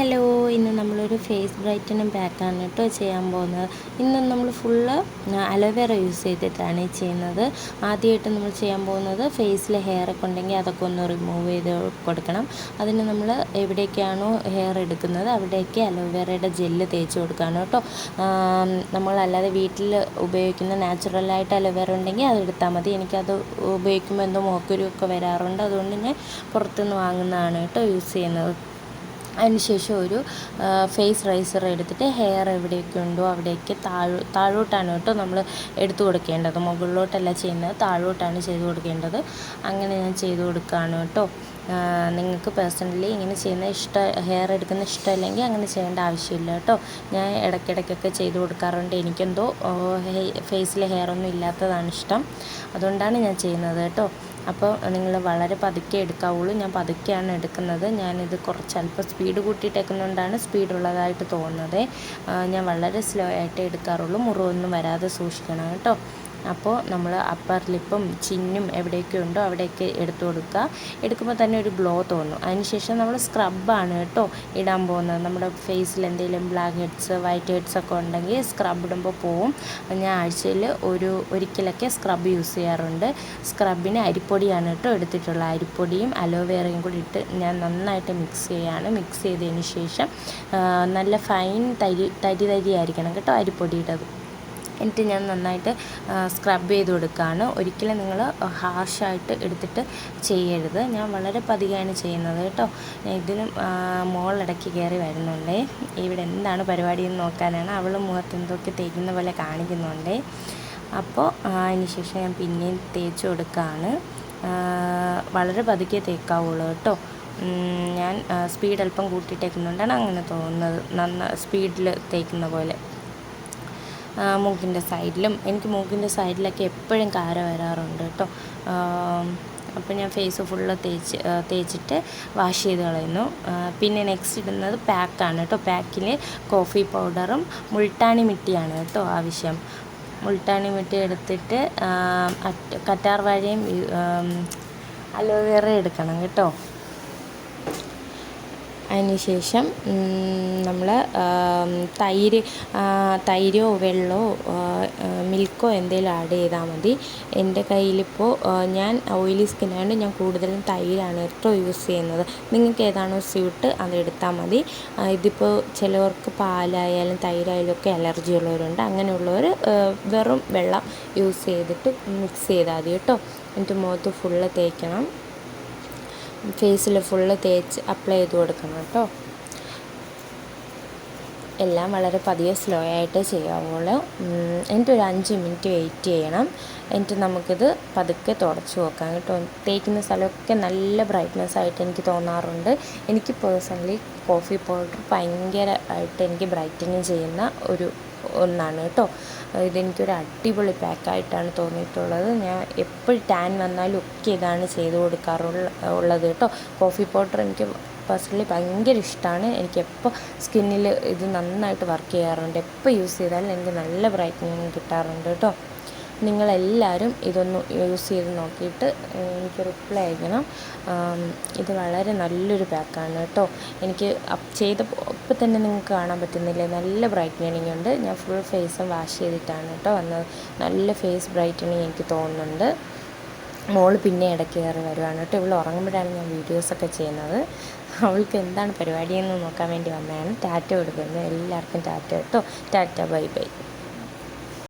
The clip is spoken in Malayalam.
ഹലോ ഇന്ന് നമ്മളൊരു ഫേസ് ബ്രൈറ്റനിങ് പാക്കാണ് കേട്ടോ ചെയ്യാൻ പോകുന്നത്. ഇന്ന് നമ്മൾ ഫുള്ള് അലോവേറ യൂസ് ചെയ്തിട്ടാണ് ചെയ്യുന്നത്. ആദ്യമായിട്ട് നമ്മൾ ചെയ്യാൻ പോകുന്നത് ഫേസിൽ ഹെയർ ഉണ്ടെങ്കിൽ അതൊക്കെ ഒന്ന് റിമൂവ് ചെയ്ത് കൊടുക്കണം. അതിന് നമ്മൾ എവിടേക്കാണോ ഹെയർ എടുക്കുന്നത് അവിടേക്ക് അലോവേറയുടെ ജെല്ല് തേച്ച് കൊടുക്കുകയാണ് കേട്ടോ. നമ്മളല്ലാതെ വീട്ടിൽ ഉപയോഗിക്കുന്ന നാച്ചുറലായിട്ട് അലോവേറ ഉണ്ടെങ്കിൽ അത് എടുത്താൽ മതി. എനിക്കത് ഉപയോഗിക്കുമ്പോൾ എന്തോ മോക്കുരുമൊക്കെ വരാറുണ്ട്. അതുകൊണ്ട് ഞാൻ പുറത്തുനിന്ന് വാങ്ങുന്നതാണ് കേട്ടോ യൂസ് ചെയ്യുന്നത്. അതിനുശേഷം ഒരു ഫേസ് റൈസർ എടുത്തിട്ട് ഹെയർ എവിടെയൊക്കെ ഉണ്ടോ അവിടേക്ക് താഴോ താഴോട്ടാണ് കേട്ടോ നമ്മൾ എടുത്തു കൊടുക്കേണ്ടത്. മുകളിലോട്ടല്ല ചെയ്യുന്നത് താഴോട്ടാണ് ചെയ്തു കൊടുക്കേണ്ടത്. അങ്ങനെ ഞാൻ ചെയ്തു കൊടുക്കുകയാണ് കേട്ടോ. നിങ്ങൾക്ക് പേഴ്സണലി ഇങ്ങനെ ചെയ്യുന്ന ഇഷ്ട ഹെയർ എടുക്കുന്ന ഇഷ്ടമല്ലെങ്കിൽ അങ്ങനെ ചെയ്യേണ്ട ആവശ്യമില്ല കേട്ടോ. ഞാൻ ഇടയ്ക്കിടയ്ക്കൊക്കെ ചെയ്തു കൊടുക്കാറുണ്ട്. എനിക്കെന്തോ ഫേസിലെ ഹെയർ ഒന്നും ഇല്ലാത്തതാണ് ഇഷ്ടം. അതുകൊണ്ടാണ് ഞാൻ ചെയ്യുന്നത് കേട്ടോ. അപ്പോൾ നിങ്ങൾ വളരെ പതുക്കെ എടുക്കാവുള്ളൂ. ഞാൻ പതുക്കെയാണ് എടുക്കുന്നത്. ഞാനിത് കുറച്ച് അല്പം സ്പീഡ് കൂട്ടിയിട്ടേക്കുന്നതുകൊണ്ടാണ് സ്പീഡുള്ളതായിട്ട് തോന്നുന്നത്. ഞാൻ വളരെ സ്ലോ ആയിട്ട് എടുക്കാറുള്ളൂ. മുറിവൊന്നും വരാതെ സൂക്ഷിക്കണം കേട്ടോ. അപ്പോൾ നമ്മൾ അപ്പർ ലിപ്പും ചിന്നും എവിടെയൊക്കെ ഉണ്ടോ അവിടെയൊക്കെ എടുത്തു കൊടുക്കുക. എടുക്കുമ്പോൾ തന്നെ ഒരു ഗ്ലോ തോന്നും. അതിനുശേഷം നമ്മൾ സ്ക്രബാണ് കേട്ടോ ഇടാൻ പോകുന്നത്. നമ്മുടെ ഫേസിൽ എന്തെങ്കിലും ബ്ലാക്ക് ഹെഡ്സ് വൈറ്റ് ഹെഡ്സ് ഒക്കെ ഉണ്ടെങ്കിൽ സ്ക്രബ് ഇടുമ്പോൾ പോവും. ഞാൻ ആഴ്ചയിൽ ഒരു ഒരിക്കലൊക്കെ സ്ക്രബ് യൂസ് ചെയ്യാറുണ്ട്. സ്ക്രബിന് അരിപ്പൊടിയാണ് കേട്ടോ എടുത്തിട്ടുള്ളത്. അരിപ്പൊടിയും അലോവേറയും കൂടി ഇട്ട് ഞാൻ നന്നായിട്ട് മിക്സ് ചെയ്യുകയാണ് മിക്സ് ചെയ്തതിന് ശേഷം നല്ല ഫൈൻ തരി തരി തരിയായിരിക്കണം കേട്ടോ അരിപ്പൊടിയുടേത് എന്നിട്ട് ഞാൻ നന്നായിട്ട് സ്ക്രബ് ചെയ്ത് കൊടുക്കുകയാണ് ഒരിക്കലും നിങ്ങൾ ഹാർഷായിട്ട് എടുത്തിട്ട് ചെയ്യരുത്. ഞാൻ വളരെ പതികയാണ് ചെയ്യുന്നത് കേട്ടോ. ഇതിനും മോളിടയ്ക്ക് കയറി വരുന്നുണ്ടേ. ഇവിടെ എന്താണ് പരിപാടി എന്ന് നോക്കാനാണ് അവൾ മുഖത്ത് എന്തൊക്കെ തേക്കുന്ന പോലെ കാണിക്കുന്നുണ്ടേ. അപ്പോൾ അതിന് ശേഷം ഞാൻ പിന്നെയും തേച്ച് കൊടുക്കുകയാണ് വളരെ പതുക്കെ തേക്കാവുള്ളൂ കേട്ടോ. ഞാൻ സ്പീഡ് അല്പം കൂട്ടിയിട്ടേക്കുന്നുണ്ടാണ്. അങ്ങനെ തോന്നുന്നത് നന്ന സ്പീഡിൽ തേക്കുന്ന പോലെ. മൂക്കിന്റെ സൈഡിലും. എനിക്ക് മൂക്കിന്റെ സൈഡിലൊക്കെ എപ്പോഴും കാര വരാറുണ്ട് കേട്ടോ. അപ്പോൾ ഞാൻ ഫേസ് ഫുള്ള് തേച്ച് തേച്ചിട്ട് വാഷ് ചെയ്ത് കളയുന്നു. പിന്നെ നെക്സ്റ്റ് ഇടുന്നത് പാക്കാണ് കേട്ടോ. പാക്കിൽ കോഫി പൗഡറും മുൾട്ടാണി മിട്ടിയാണ് കേട്ടോ ആവശ്യം. മുൾട്ടാണി മിട്ടി എടുത്തിട്ട് കറ്റാർ വാഴയും അലോവേറ എടുക്കണം കേട്ടോ. അതിനുശേഷം നമ്മൾ തൈര് തൈരോ വെള്ളമോ മിൽക്കോ എന്തെങ്കിലും ആഡ് ചെയ്താൽ മതി. എന്റെ കയ്യിലിപ്പോൾ ഞാൻ ഓയിലി സ്കിന്നായതുകൊണ്ട് ഞാൻ കൂടുതലും തൈരാണ് കേട്ടോ യൂസ് ചെയ്യുന്നത്. നിങ്ങൾക്ക് ഏതാണോ സ്യൂട്ട് അതെടുത്താൽ മതി. ഇതിപ്പോൾ ചിലവർക്ക് പാലായാലും തൈരായാലും ഒക്കെ അലർജി ഉള്ളവരുണ്ട്. അങ്ങനെയുള്ളവർ വെറും വെള്ളം യൂസ് ചെയ്തിട്ട് മിക്സ് ചെയ്താൽ മതി കേട്ടോ. എന്നിട്ട് മുഖത്ത് ഫുള്ള് തേക്കണം. ഫേസിൽ ഫുള്ള് തേച്ച് അപ്ലൈ ചെയ്ത് കൊടുക്കണം കേട്ടോ. എല്ലാം വളരെ പതിയെ സ്ലോ ആയിട്ട് ചെയ്യാവുള്ളൂ. എന്നിട്ട് ഒരു അഞ്ച് മിനിറ്റ് വെയിറ്റ് ചെയ്യണം. എന്നിട്ട് നമുക്കിത് പതുക്കെ തുടച്ച് നോക്കാം കേട്ടോ. തേക്കുന്ന സ്ഥലമൊക്കെ നല്ല ബ്രൈറ്റ്നെസ് ആയിട്ട് എനിക്ക് തോന്നാറുണ്ട്. എനിക്ക് പേഴ്സണലി കോഫി പൗഡർ ഭയങ്കരമായിട്ട് എനിക്ക് ബ്രൈറ്റനിങ് ചെയ്യുന്ന ഒരു ഒന്നാണ് കേട്ടോ. ഇതെനിക്കൊരു അടിപൊളി പാക്കായിട്ടാണ് തോന്നിയിട്ടുള്ളത്. ഞാൻ എപ്പോഴും ടാൻ വന്നാലും ഒക്കെ ഇതാണ് ചെയ്ത് കൊടുക്കാറുള്ള ഉള്ളത് കേട്ടോ. കോഫി പൗഡർ എനിക്ക് പേഴ്സണലി ഭയങ്കര ഇഷ്ടമാണ് എനിക്ക് എപ്പോൾ സ്കിന്നിൽ ഇത് നന്നായിട്ട് വർക്ക് ചെയ്യാറുണ്ട്. എപ്പോൾ യൂസ് ചെയ്താലും എനിക്ക് നല്ല ബ്രൈറ്റനിങ് കിട്ടാറുണ്ട് കേട്ടോ. നിങ്ങളെല്ലാവരും ഇതൊന്ന് യൂസ് ചെയ്ത് നോക്കിയിട്ട് എനിക്ക് റിപ്ലൈ അയക്കണം. ഇത് വളരെ നല്ലൊരു പാക്കാണ് കേട്ടോ. എനിക്ക് ചെയ്ത ഇപ്പം തന്നെ നിങ്ങൾക്ക് കാണാൻ പറ്റുന്നില്ലേ? നല്ല ബ്രൈറ്റനിങ് ഉണ്ട്. ഞാൻ ഫുൾ ഫേസും വാഷ് ചെയ്തിട്ടാണ് കേട്ടോ വന്നത്. നല്ല ഫേസ് ബ്രൈറ്റനിങ് എനിക്ക് തോന്നുന്നുണ്ട്. മോൾ പിന്നെ ഇടയ്ക്ക് കയറി വരുവാണ് കേട്ടോ. ഇവൾ ഉറങ്ങുമ്പോഴാണ് ഞാൻ വീഡിയോസൊക്കെ ചെയ്യുന്നത്. അവൾക്ക് എന്താണ് പരിപാടിയെന്ന് നോക്കാൻ വേണ്ടി വന്നതാണ്. ടാറ്റ കൊടുക്കുന്നത് എല്ലാവർക്കും ടാറ്റ കേട്ടോ ടാറ്റ ബൈ ബൈ